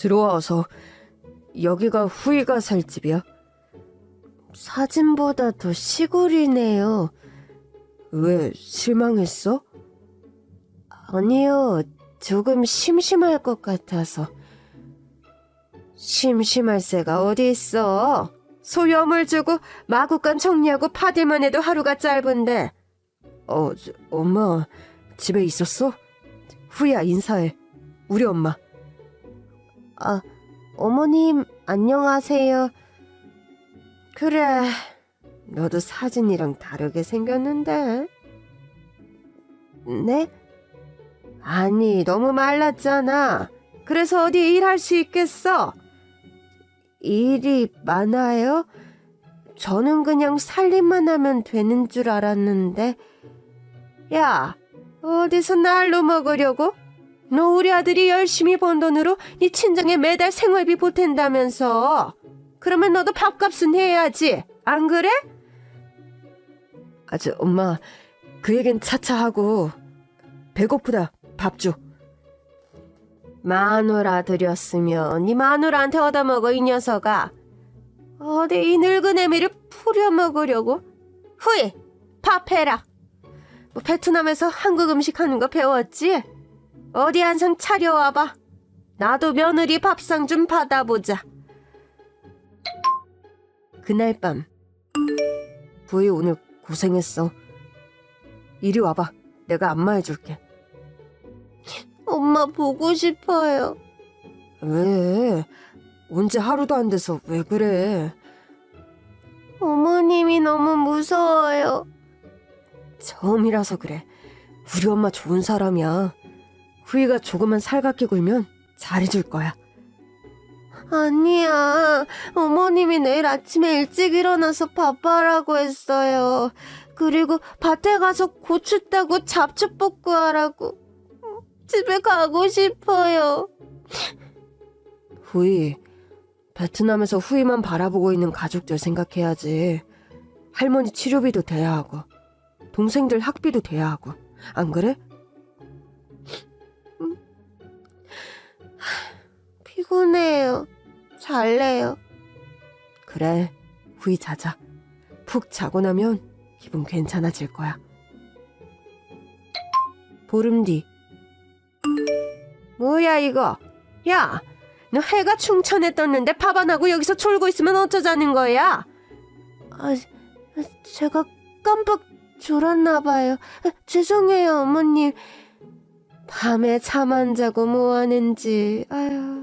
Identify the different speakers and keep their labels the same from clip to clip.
Speaker 1: 들어와서 여기가 후이가 살 집이야? 사진보다 더 시골이네요. 왜 실망했어? 아니요, 조금 심심할 것 같아서. 심심할 새가 어디 있어? 소염을 주고 마구간 정리하고 파들만 해도 하루가 짧은데. 어, 저, 엄마 집에 있었어? 후야 인사해. 우리 엄마. 아, 어머님 안녕하세요. 그래, 너도 사진이랑 다르게 생겼는데. 네? 아니, 너무 말랐잖아. 그래서 어디 일할 수 있겠어? 일이 많아요? 저는 그냥 살림만 하면 되는 줄 알았는데. 야, 어디서 날로 먹으려고? 너 우리 아들이 열심히 번 돈으로 네 친정에 매달 생활비 보탠다면서. 그러면 너도 밥값은 해야지. 안 그래? 아, 저 엄마, 그 얘긴 차차 하고 배고프다. 밥 줘. 마누라 드렸으면 네 마누라한테 얻어먹어 이 녀석아. 어디 이 늙은 애미를 풀려먹으려고? 후이 밥 해라. 뭐 베트남에서 한국 음식 하는 거 배웠지? 어디 한 상 차려와봐. 나도 며느리 밥상 좀 받아보자. 그날 밤 부이 오늘 고생했어. 이리 와봐. 내가 안마해줄게. 엄마 보고 싶어요. 왜? 언제 하루도 안 돼서 왜 그래? 어머님이 너무 무서워요. 처음이라서 그래. 우리 엄마 좋은 사람이야. 후이가 조금만 살갑게 굴면 잘해줄 거야. 아니야. 어머님이 내일 아침에 일찍 일어나서 밥하라고 했어요. 그리고 밭에 가서 고추 따고 잡초 뽑고 하라고. 집에 가고 싶어요. 후이, 베트남에서 후이만 바라보고 있는 가족들 생각해야지. 할머니 치료비도 돼야 하고, 동생들 학비도 돼야 하고, 안 그래? 피곤해요. 잘래요. 그래, 후이 자자. 푹 자고 나면 기분 괜찮아질 거야. 보름 뒤. 뭐야 이거? 야, 너 해가 충천에 떴는데 밥 안 하고 여기서 졸고 있으면 어쩌자는 거야? 아, 제가 깜빡 졸았나 봐요. 아, 죄송해요, 어머님. 밤에 잠 안 자고 뭐 하는지. 아유.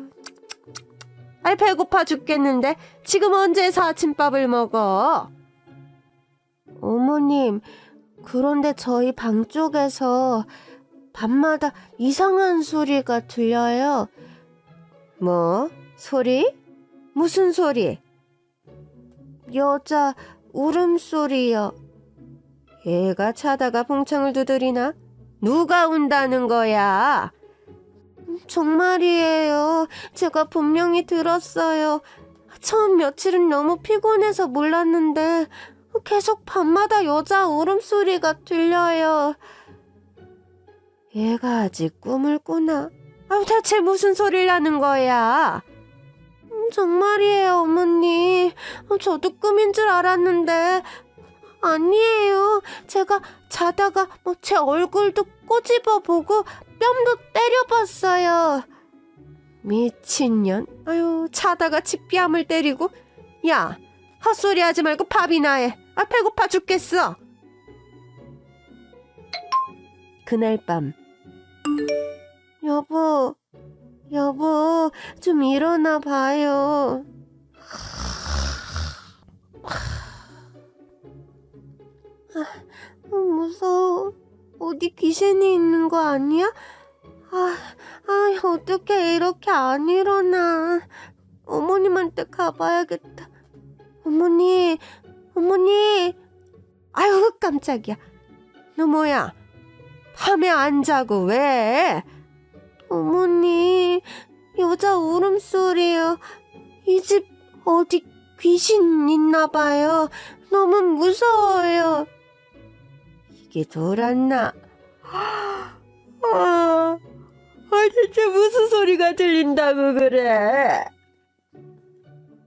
Speaker 1: 아이 배고파 죽겠는데 지금 언제서 아침밥을 먹어? 어머님, 그런데 저희 방 쪽에서 밤마다 이상한 소리가 들려요. 뭐? 소리? 무슨 소리? 여자 울음소리요. 얘가 자다가 봉창을 두드리나? 누가 운다는 거야? 정말이에요. 제가 분명히 들었어요. 처음 며칠은 너무 피곤해서 몰랐는데 계속 밤마다 여자 울음소리가 들려요. 얘가 아직 꿈을 꾸나? 아, 대체 무슨 소리를 하는 거야? 음, 정말이에요, 어머니. 어, 저도 꿈인 줄 알았는데 아니에요. 제가 자다가 뭐 제 얼굴도 꼬집어 보고 뺨도 때려봤어요. 미친년. 아유, 자다가 지 뺨을 때리고. 야, 헛소리 하지 말고 밥이나 해. 아, 배고파 죽겠어. 그날 밤. 여보, 여보, 좀 일어나 봐요. 아, 무서워. 어디 귀신이 있는 거 아니야? 아, 아, 어떻게 이렇게 안 일어나. 어머님한테 가봐야겠다. 어머니, 어머니. 아유, 깜짝이야. 너 뭐야? 밤에 안 자고 왜? 어머니, 여자 울음소리요. 이 집 어디 귀신 있나 봐요. 너무 무서워요. 이게 돌았나? 아, 아, 대체 무슨 소리가 들린다고 그래?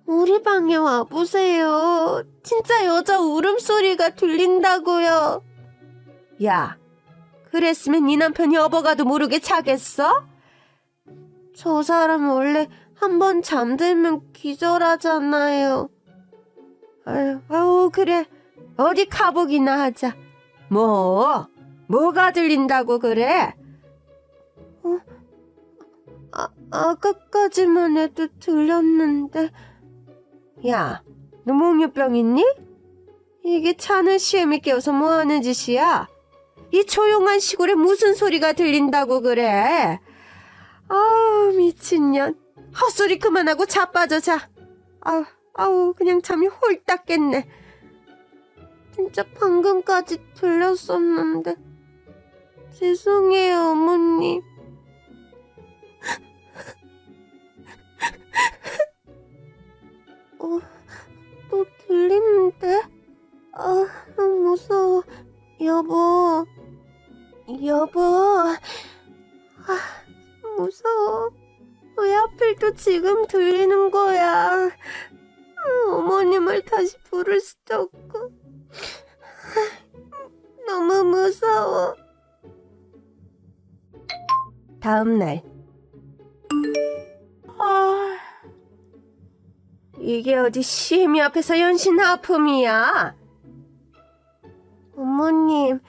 Speaker 1: 우리 방에 와보세요. 진짜 여자 울음소리가 들린다고요. 야, 그랬으면 네 남편이 업어가도 모르게 자겠어? 저 사람 원래 한 번 잠들면 기절하잖아요. 아유, 아우, 그래. 어디 가보기나 하자. 뭐? 뭐가 들린다고 그래? 어, 아, 아까까지만 해도 들렸는데. 야, 너 몽유병 있니? 이게 차는 시험이 깨워서 뭐 하는 짓이야? 이 조용한 시골에 무슨 소리가 들린다고 그래? 아우, 미친년. 헛소리 그만하고 자빠져, 자. 아우, 아우, 그냥 잠이 홀딱 깼네. 진짜 방금까지 들렸었는데. 죄송해요, 어머님. 어, 또 들리는데? 아, 무서워. 여보. 여보. 아, 무서워. 왜 하필 또 지금 들리 다음 날. 아, 이게 어디 시애미 앞에서 연신 아픔이야? 어머님,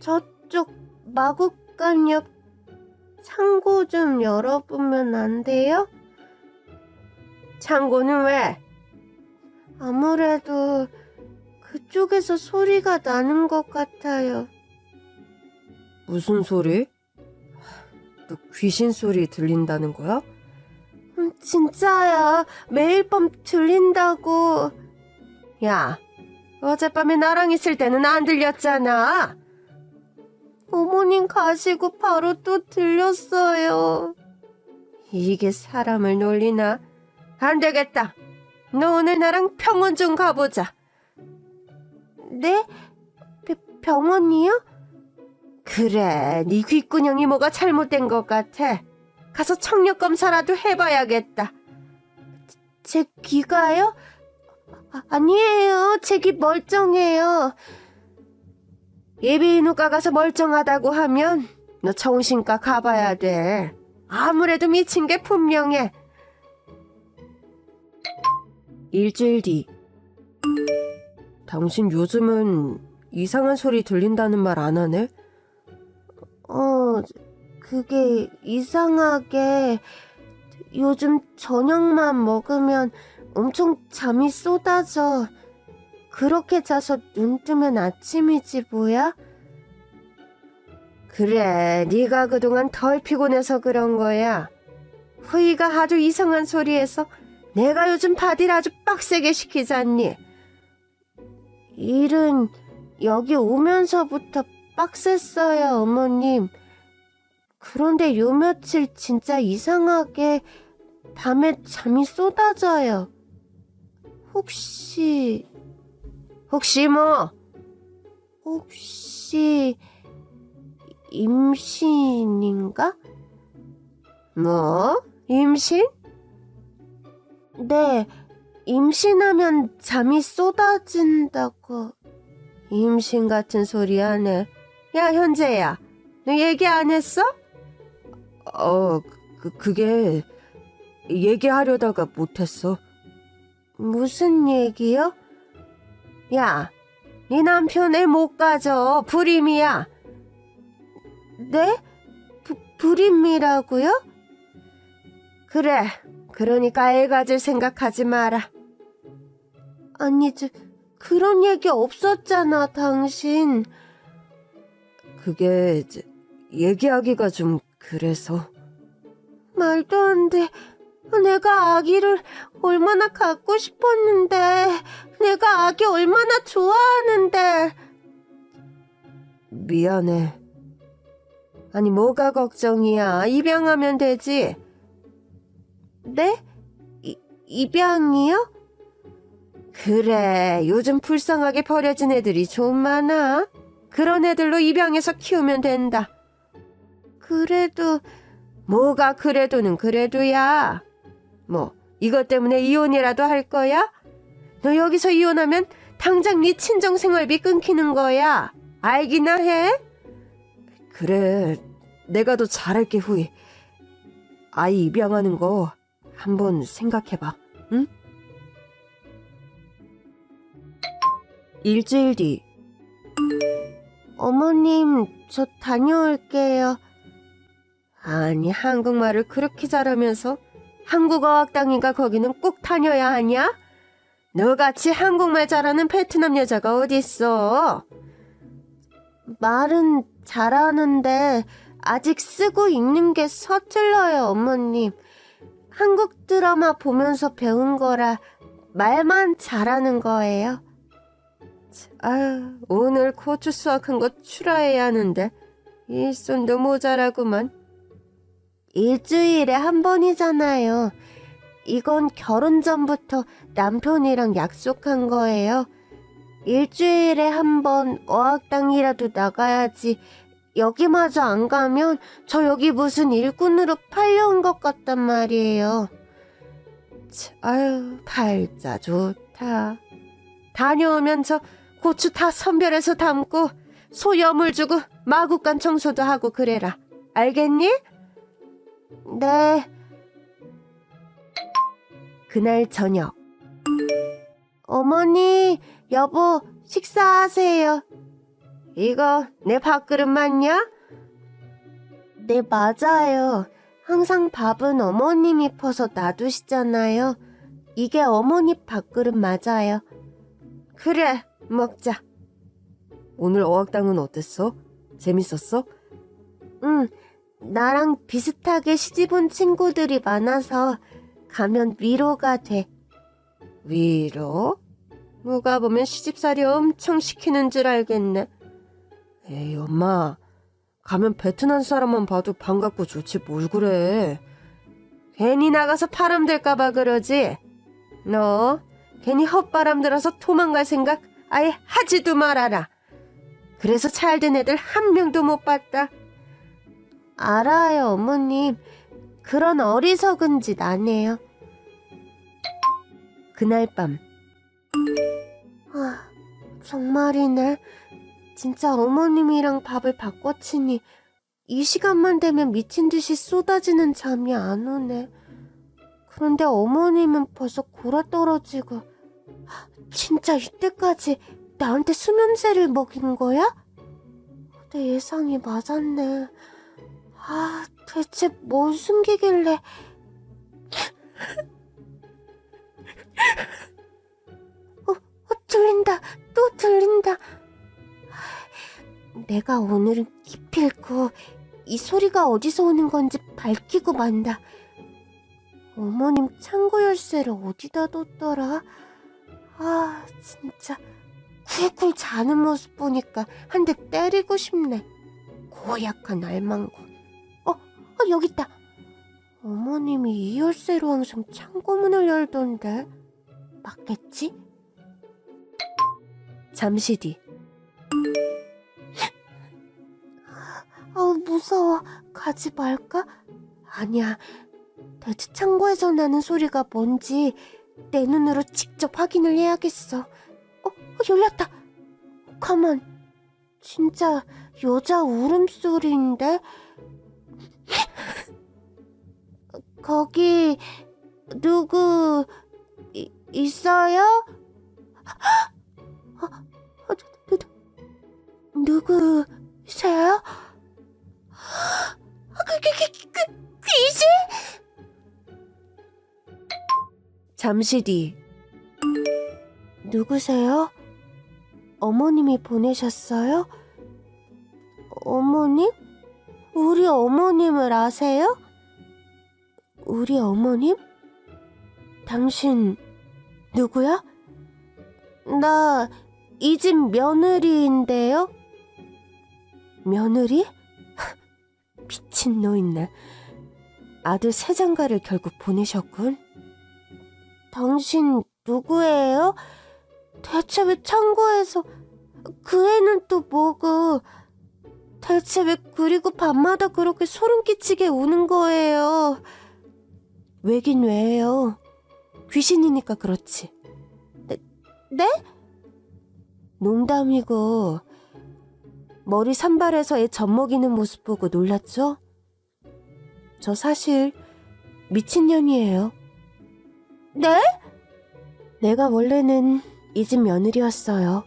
Speaker 1: 저쪽 마국간 옆 창고 좀 열어보면 안 돼요? 창고는 왜? 아무래도 그쪽에서 소리가 나는 것 같아요. 무슨 소리? 너 귀신 소리 들린다는 거야? 음, 진짜야. 매일 밤 들린다고. 야, 어젯밤에 나랑 있을 때는 안 들렸잖아. 어머님 가시고 바로 또 들렸어요. 이게 사람을 놀리나? 안 되겠다. 너 오늘 나랑 병원 좀 가보자. 네? 벼- 병원이요? 그래, 네 귓구녕이 뭐가 잘못된 것 같아. 가서 청력 검사라도 해봐야겠다. 제 귀가요? 아, 아니에요. 제 귀 멀쩡해요. 예비인후과 가서 멀쩡하다고 하면 너 정신과 가봐야 돼. 아무래도 미친 게 분명해. 일주일 뒤. 당신 요즘은 이상한 소리 들린다는 말 안 하네? 어, 그게 이상하게 요즘 저녁만 먹으면 엄청 잠이 쏟아져. 그렇게 자서 눈 뜨면 아침이지 뭐야? 그래, 네가 그동안 덜 피곤해서 그런 거야. 후이가 아주 이상한 소리해서 내가 요즘 바디를 아주 빡세게 시키잖니. 일은 여기 오면서부터 빡셌어요, 어머님. 그런데 요 며칠 진짜 이상하게 밤에 잠이 쏟아져요. 혹시, 혹시 뭐? 혹시, 임신인가? 뭐? 임신? 네, 임신하면 잠이 쏟아진다고. 임신 같은 소리 하네. 야, 현재야. 너 얘기 안 했어? 어, 그, 그게 얘기하려다가 못했어. 무슨 얘기요? 야, 네 남편 애못 가져. 불임이야. 네? 부, 불임이라고요? 그래. 그러니까 애 가질 생각하지 마라. 아니, 저, 그런 얘기 없었잖아, 당신. 그게 이제 얘기하기가 좀 그래서. 말도 안 돼. 내가 아기를 얼마나 갖고 싶었는데, 내가 아기 얼마나 좋아하는데. 미안해. 아니, 뭐가 걱정이야. 입양하면 되지. 네? 이, 입양이요? 그래, 요즘 불쌍하게 버려진 애들이 좀 많아. 그런 애들로 입양해서 키우면 된다. 그래도 뭐가 그래도는 그래도야. 뭐 이것 때문에 이혼이라도 할 거야? 너 여기서 이혼하면 당장 네 친정 생활비 끊기는 거야. 알기나 해? 그래, 내가 더 잘할게 후이. 아이 입양하는 거 한번 생각해봐, 응? 일주일 뒤. 어머님, 저 다녀올게요. 아니, 한국말을 그렇게 잘하면서 한국어학 당이가 거기는 꼭 다녀야 하냐? 너같이 한국말 잘하는 베트남 여자가 어딨어? 말은 잘하는데 아직 쓰고 읽는 게 서툴러요, 어머님. 한국 드라마 보면서 배운 거라 말만 잘하는 거예요. 아유, 오늘 고추 수확한 거 출하해야 하는데 일손도 모자라구만. 일주일에 한 번이잖아요. 이건 결혼 전부터 남편이랑 약속한 거예요. 일주일에 한 번 어학당이라도 나가야지. 여기마저 안 가면 저 여기 무슨 일꾼으로 팔려온 것 같단 말이에요. 치, 아유, 팔자 좋다. 다녀오면 저 고추 다 선별해서 담고 소 여물 주고 마구간 청소도 하고 그래라. 알겠니? 네. 그날 저녁. 어머니, 여보, 식사하세요. 이거 내 밥그릇 맞냐? 네, 맞아요. 항상 밥은 어머님이 퍼서 놔두시잖아요. 이게 어머니 밥그릇 맞아요. 그래, 먹자. 오늘 어학당은 어땠어? 재밌었어? 응, 나랑 비슷하게 시집온 친구들이 많아서 가면 위로가 돼. 위로? 누가 보면 시집살이 엄청 시키는 줄 알겠네. 에이, 엄마. 가면 베트남 사람만 봐도 반갑고 좋지 뭘 그래. 괜히 나가서 바람 들까봐 그러지. 너 괜히 헛바람 들어서 도망갈 생각 아예 하지도 말아라. 그래서 잘 된 애들 한 명도 못 봤다. 알아요, 어머님. 그런 어리석은 짓 안 해요. 그날 밤. 아, 정말이네. 진짜 어머님이랑 밥을 바꿔치니 이 시간만 되면 미친 듯이 쏟아지는 잠이 안 오네. 그런데 어머님은 벌써 골아 떨어지고 진짜 이때까지 나한테 수면제를 먹인 거야? 내 예상이 맞았네. 아, 대체 뭘 숨기길래. 어, 어, 들린다. 또 들린다. 내가 오늘은 기필코 이 소리가 어디서 오는 건지 밝히고 만다. 어머님 창고 열쇠를 어디다 뒀더라? 아, 진짜. 쿨쿨 자는 모습 보니까 한 대 때리고 싶네. 고약한 알망구. 어, 어, 여기 있다. 어머님이 이 열쇠로 항상 창고 문을 열던데. 맞겠지? 잠시 뒤. 아, 무서워. 가지 말까? 아니야. 대체 창고에서 나는 소리가 뭔지 내 눈으로 직접 확인을 해야겠어. 어, 어, 열렸다. 가만. 진짜 여자 울음소리인데? 거기 누구 이- 있어요? 누구세요? 그, 그, 그, 그, 귀신? 잠시 뒤 누구세요? 어머님이 보내셨어요? 어머님? 우리 어머님을 아세요? 우리 어머님? 당신 누구야? 나 이 집 며느리인데요. 며느리? 미친 노인네. 아들 세 장가를 결국 보내셨군. 당신 누구예요? 대체 왜 창고에서 그 애는 또 뭐고? 대체 왜 그리고 밤마다 그렇게 소름 끼치게 우는 거예요? 왜긴 왜요? 귀신이니까 그렇지. 네? 네? 농담이고 머리 산발해서 애 젖먹이는 모습 보고 놀랐죠? 저 사실 미친년이에요. 네? 내가 원래는 이 집 며느리였어요.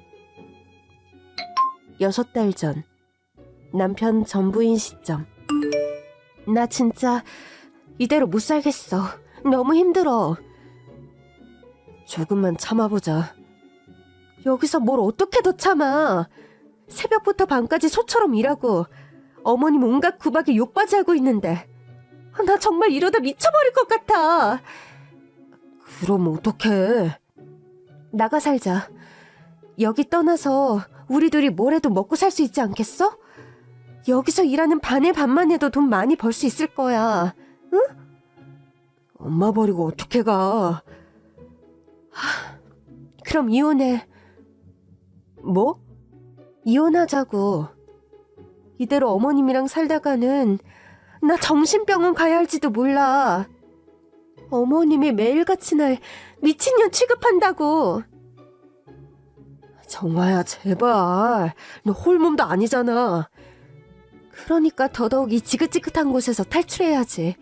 Speaker 1: 여섯 달 전. 남편 전부인 시점. 나 진짜 이대로 못 살겠어. 너무 힘들어. 조금만 참아보자. 여기서 뭘 어떻게 더 참아. 새벽부터 밤까지 소처럼 일하고 어머님 온갖 구박에 욕받이 하고 있는데 나 정말 이러다 미쳐버릴 것 같아. 그럼 어떡해. 나가 살자. 여기 떠나서 우리 둘이 뭘 해도 먹고 살 수 있지 않겠어? 여기서 일하는 반의 반만 해도 돈 많이 벌 수 있을 거야. 응? 엄마 버리고 어떻게 가? 하, 그럼 이혼해. 뭐? 이혼하자고. 이대로 어머님이랑 살다가는 나 정신병원 가야 할지도 몰라. 어머님이 매일같이 날 미친년 취급한다고. 정화야, 제발. 너 홀몸도 아니잖아. 그러니까 더더욱 이 지긋지긋한 곳에서 탈출해야지.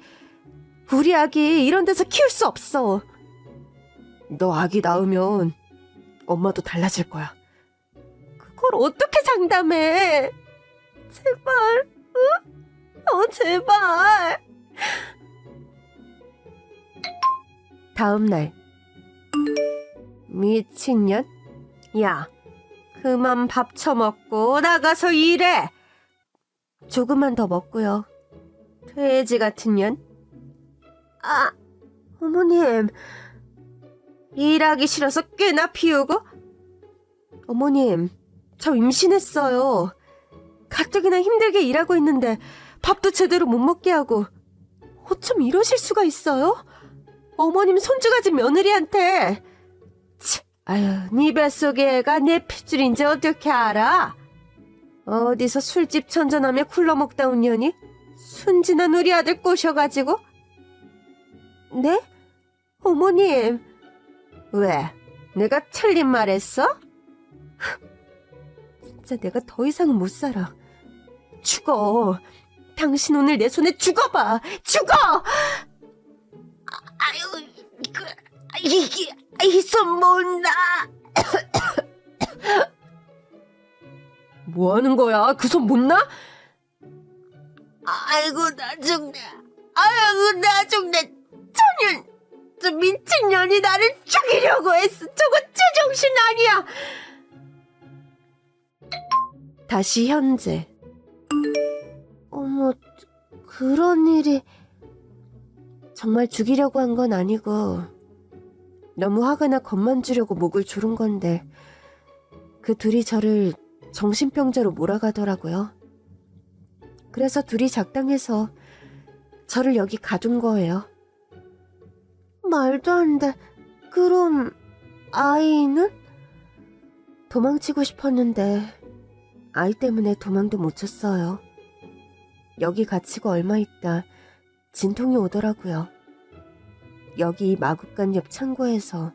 Speaker 1: 우리 아기 이런 데서 키울 수 없어. 너 아기 낳으면 엄마도 달라질 거야. 그걸 어떻게 장담해? 제발, 응? 어, 제발. 다음 날. 미친년? 야, 그만 밥 처먹고 나가서 일해. 조금만 더 먹고요. 돼지 같은 년. 아, 어머님. 일하기 싫어서 꽤나 피우고? 어머님, 저 임신했어요. 가뜩이나 힘들게 일하고 있는데 밥도 제대로 못 먹게 하고 어쩜 이러실 수가 있어요? 어머님 손주가진 며느리한테 치, 아유, 네 뱃속에 애가 내 핏줄인지 어떻게 알아? 어디서 술집 천전하며 굴러 먹다 온 년이 순진한 우리 아들 꼬셔가지고 네? 어머님 왜? 내가 틀린 말 했어? 진짜 내가 더 이상은 못 살아 죽어 당신 오늘 내 손에 죽어봐 죽어 아유 그 이게 이손 못나 뭐 하는 거야? 그 손 못 나? 아이고 나 죽네. 아이고 나 죽네. 천년 저 미친년이 나를 죽이려고 했어. 저거 제정신 아니야. 다시 현재. 어머 그런 일이 정말 죽이려고 한 건 아니고 너무 화가 나 겁만 주려고 목을 조른 건데 그 둘이 저를 정신병자로 몰아가더라고요. 그래서 둘이 작당해서 저를 여기 가둔 거예요. 말도 안 돼. 그럼 아이는? 도망치고 싶었는데 아이 때문에 도망도 못 쳤어요. 여기 갇히고 얼마 있다 진통이 오더라고요. 여기 이 마국간 옆 창고에서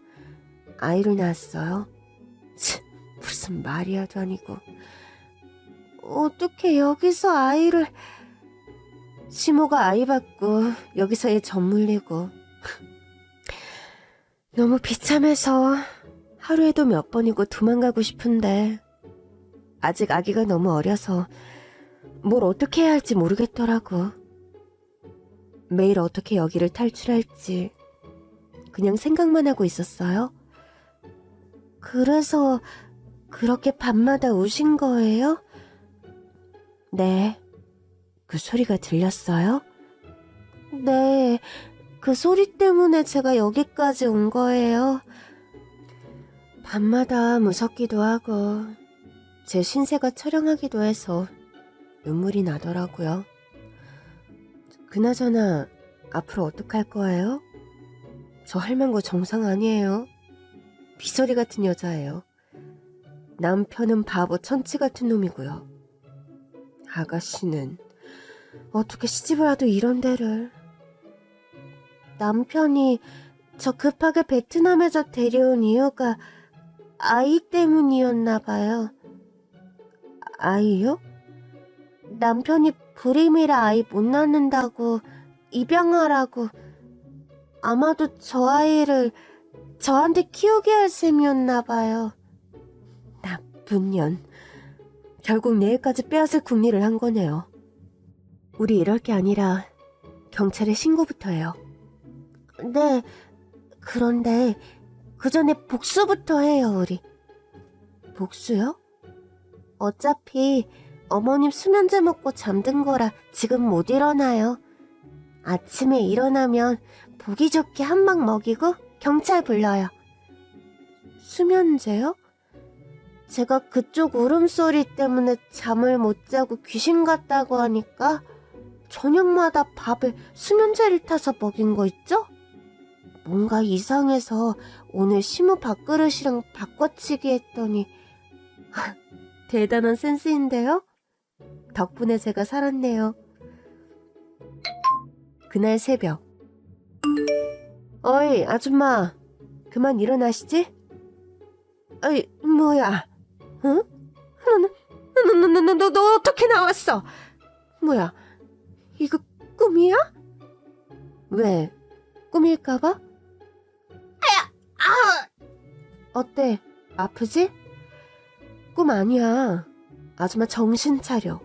Speaker 1: 아이를 낳았어요. 치, 무슨 말이야도 아니고. 어떻게 여기서 아이를... 시모가 아이 받고 여기서 애 젖물리고. 너무 비참해서 하루에도 몇 번이고 도망가고 싶은데 아직 아기가 너무 어려서 뭘 어떻게 해야 할지 모르겠더라고. 매일 어떻게 여기를 탈출할지 그냥 생각만 하고 있었어요. 그래서 그렇게 밤마다 우신 거예요? 네. 그 소리가 들렸어요? 네. 그 소리 때문에 제가 여기까지 온 거예요. 밤마다 무섭기도 하고, 제 신세가 처량하기도 해서 눈물이 나더라고요. 그나저나, 앞으로 어떡할 거예요? 저 할망구 정상 아니에요. 비서리 같은 여자예요. 남편은 바보 천치 같은 놈이고요. 아가씨는 어떻게 시집을 와도 이런 데를. 남편이 저 급하게 베트남에서 데려온 이유가 아이 때문이었나 봐요. 아이요? 남편이 불임이라 아이 못 낳는다고 입양하라고 아마도 저 아이를 저한테 키우게 할 셈이었나 봐요. 나쁜 년. 결국 내일까지 빼앗을 궁리를 한 거네요. 우리 이럴 게 아니라 경찰에 신고부터 해요. 네, 그런데 그 전에 복수부터 해요, 우리. 복수요? 어차피 어머님 수면제 먹고 잠든 거라 지금 못 일어나요. 아침에 일어나면 보기 좋게 한 방 먹이고 경찰 불러요. 수면제요? 제가 그쪽 울음소리 때문에 잠을 못 자고 귀신 같다고 하니까 저녁마다 밥에 수면제를 타서 먹인 거 있죠? 뭔가 이상해서 오늘 시무 밥그릇이랑 바꿔치기 했더니 대단한 센스인데요? 덕분에 제가 살았네요. 그날 새벽 어이 아줌마 그만 일어나시지? 어이 뭐야 응? 너너너너너 너, 너, 너, 너 어떻게 나왔어? 뭐야 이거 꿈이야? 왜? 꿈일까봐? 아! 어때? 아프지? 꿈 아니야. 아줌마 정신 차려.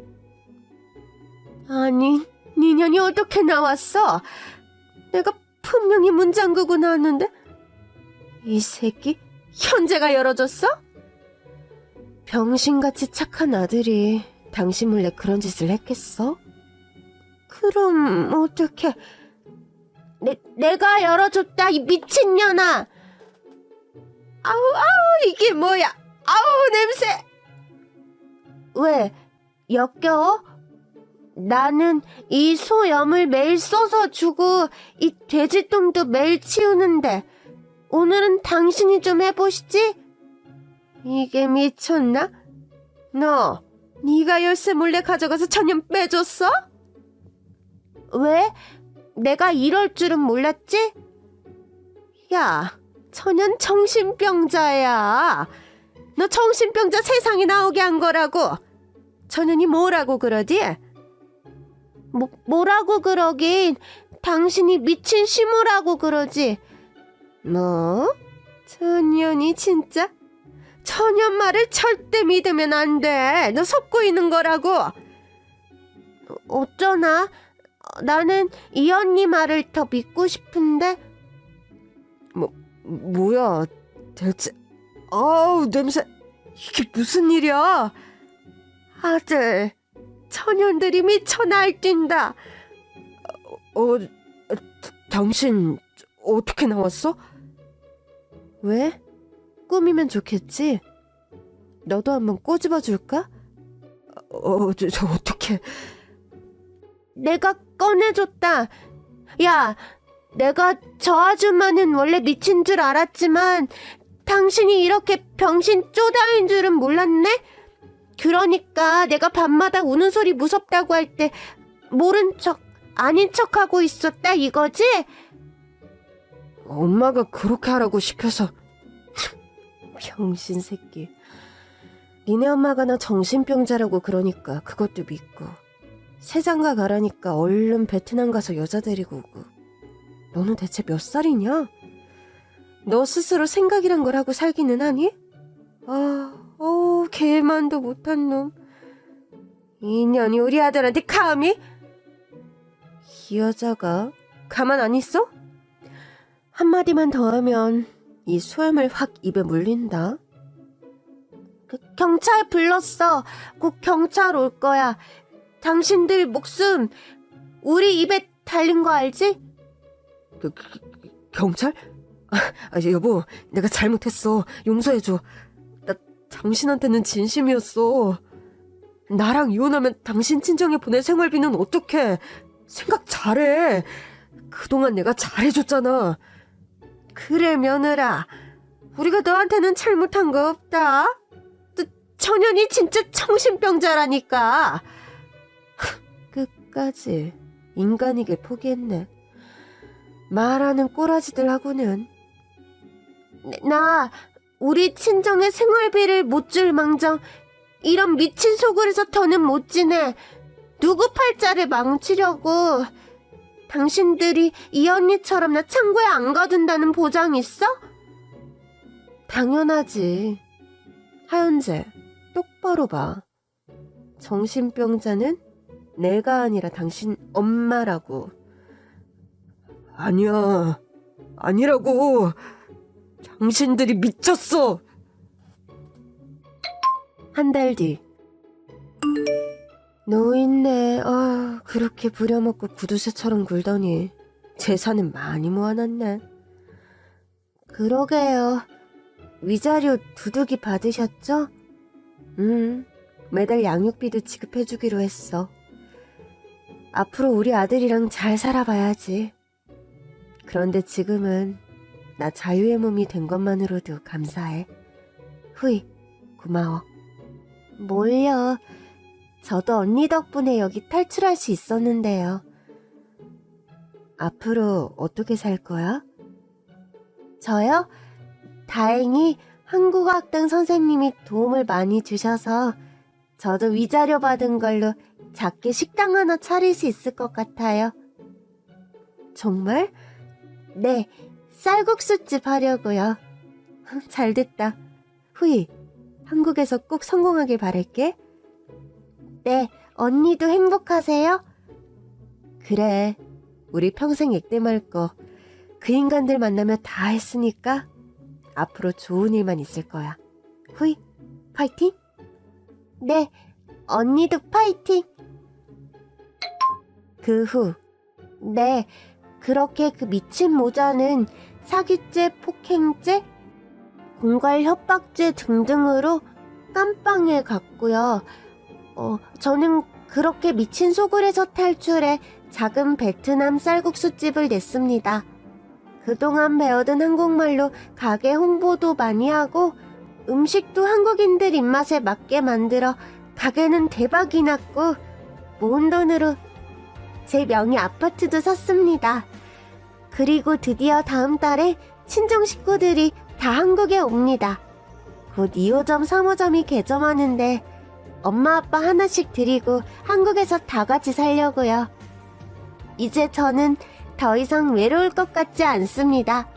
Speaker 1: 아니, 니년이 어떻게 나왔어? 내가 분명히 문 잠그고 나왔는데? 이 새끼, 현재가 열어줬어? 병신같이 착한 아들이 당신 몰래 그런 짓을 했겠어? 그럼 어떻게? 내, 내가 열어줬다 이 미친년아! 아우 아우 이게 뭐야? 아우 냄새! 왜 역겨워? 나는 이 소염을 매일 써서 주고 이 돼지똥도 매일 치우는데 오늘은 당신이 좀 해보시지? 이게 미쳤나? 너 네가 열쇠 몰래 가져가서 천년 빼줬어? 왜? 내가 이럴 줄은 몰랐지? 야, 천연 정신병자야. 너 정신병자 세상에 나오게 한 거라고. 천연이 뭐라고 그러지? 뭐, 뭐라고 그러긴 당신이 미친 시무라고 그러지. 뭐? 천연이 진짜? 천연 말을 절대 믿으면 안 돼. 너 속고 있는 거라고. 어쩌나? 나는 이 언니 말을 더 믿고 싶은데. 뭐, 뭐야, 대체. 아우, 냄새. 이게 무슨 일이야? 아들, 천연들이 미쳐 날뛴다. 어, 어, 당신, 어떻게 나왔어? 왜? 꿈이면 좋겠지? 너도 한번 꼬집어 줄까? 어, 저, 저 어떻게... 내가 꺼내줬다. 야, 내가 저 아줌마는 원래 미친 줄 알았지만 당신이 이렇게 병신 쪼다인 줄은 몰랐네? 그러니까 내가 밤마다 우는 소리 무섭다고 할 때 모른 척, 아닌 척 하고 있었다 이거지? 엄마가 그렇게 하라고 시켜서 병신 새끼. 니네 엄마가 나 정신병자라고 그러니까 그것도 믿고 세장가 가라니까 얼른 베트남 가서 여자 데리고 오고. 너는 대체 몇 살이냐? 너 스스로 생각이란 걸 하고 살기는 하니? 아, 어우, 개만도 못한 놈. 인연이 우리 아들한테 감히? 이 여자가 가만 안 있어? 한마디만 더 하면 이 소염을 확 입에 물린다. 그, 경찰 불렀어. 곧 경찰 올 거야. 당신들 목숨 우리 입에 달린 거 알지? 그, 그, 그, 경찰? 아, 아, 여보, 내가 잘못했어. 용서해줘. 나 당신한테는 진심이었어. 나랑 이혼하면 당신 친정에 보낼 생활비는 어떻게? 생각 잘해. 그동안 내가 잘해줬잖아. 그래, 며느라. 우리가 너한테는 잘못한 거 없다. 너, 천연이 진짜 정신병자라니까. 끝까지 인간이길 포기했네. 말하는 꼬라지들하고는. 나 우리 친정의 생활비를 못 줄 망정 이런 미친 속을에서 더는 못 지내. 누구 팔자를 망치려고. 당신들이 이 언니처럼 나 창고에 안 가둔다는 보장 있어? 당연하지. 하연재, 똑바로 봐. 정신병자는 내가 아니라 당신 엄마라고. 아니야. 아니라고. 당신들이 미쳤어. 한 달 뒤. 노인네, 아, 그렇게 부려먹고 구두쇠처럼 굴더니 재산은 많이 모아놨네. 그러게요. 위자료 두둑이 받으셨죠? 음, 매달 양육비도 지급해주기로 했어. 앞으로 우리 아들이랑 잘 살아봐야지. 그런데 지금은 나 자유의 몸이 된 것만으로도 감사해. 후이, 고마워. 뭘요? 저도 언니 덕분에 여기 탈출할 수 있었는데요. 앞으로 어떻게 살 거야? 저요? 다행히 한국어학당 선생님이 도움을 많이 주셔서 저도 위자료 받은 걸로 작게 식당 하나 차릴 수 있을 것 같아요. 정말? 네, 쌀국수집 하려고요. 잘 됐다. 후이, 한국에서 꼭 성공하길 바랄게. 네, 언니도 행복하세요? 그래, 우리 평생 액땜 할 거. 그 인간들 만나면 다 했으니까 앞으로 좋은 일만 있을 거야. 후이, 파이팅? 네, 언니도 파이팅! 그 후, 네, 그렇게 그 미친 모자는 사기죄, 폭행죄, 공갈 협박죄 등등으로 깜빵에 갔고요. 어, 저는 그렇게 미친 소굴에서 탈출해 작은 베트남 쌀국수집을 냈습니다. 그동안 배워둔 한국말로 가게 홍보도 많이 하고 음식도 한국인들 입맛에 맞게 만들어 가게는 대박이 났고 모은 돈으로 제 명의 아파트도 샀습니다. 그리고 드디어 다음 달에 친정 식구들이 다 한국에 옵니다. 곧 2호점, 3호점이 개점하는데 엄마 아빠 하나씩 드리고 한국에서 다 같이 살려고요. 이제 저는 더 이상 외로울 것 같지 않습니다.